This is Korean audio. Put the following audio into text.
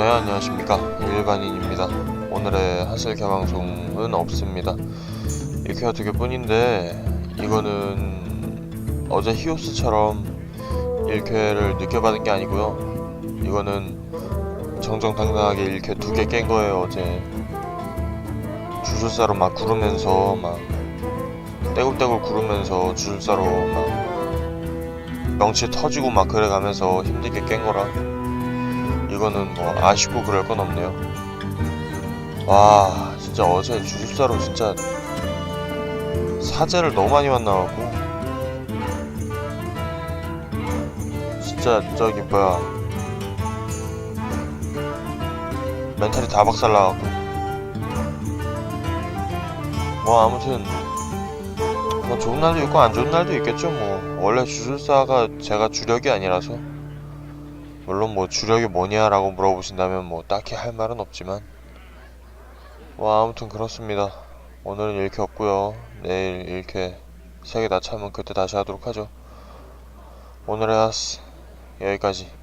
네 안녕하십니까. 일반인입니다. 오늘의 하슬 개방송은 없습니다. 이렇게 두 개 뿐인데 이거는 어제 히오스처럼 1쾌를 늦게 받은 게 아니고요. 이거는 정정당당하게 1쾌 두개 깬 거예요 어제. 주술사로 막 구르면서 막 떼굴떼굴 구르면서 주술사로 막 명치 터지고 막 그래가면서 힘들게 깬 거라 이거는 뭐 아쉽고 그럴 건 없네요. 와 진짜 어제 주술사로 진짜 사제를 너무 많이 만나갖고. 진짜 저기 뭐야. 멘탈이 다 박살나갖고. 뭐 아무튼 뭐 좋은 날도 있고 안 좋은 날도 있겠죠 뭐. 원래 주술사가 제가 주력이 아니라서 물론 뭐 주력이 뭐냐라고 물어보신다면 뭐 딱히 할 말은 없지만. 뭐 아무튼 그렇습니다. 오늘은 이렇게 없고요. 내일 이렇게 세개 다 차면 그때 다시 하도록 하죠. 오늘의 하스 여기까지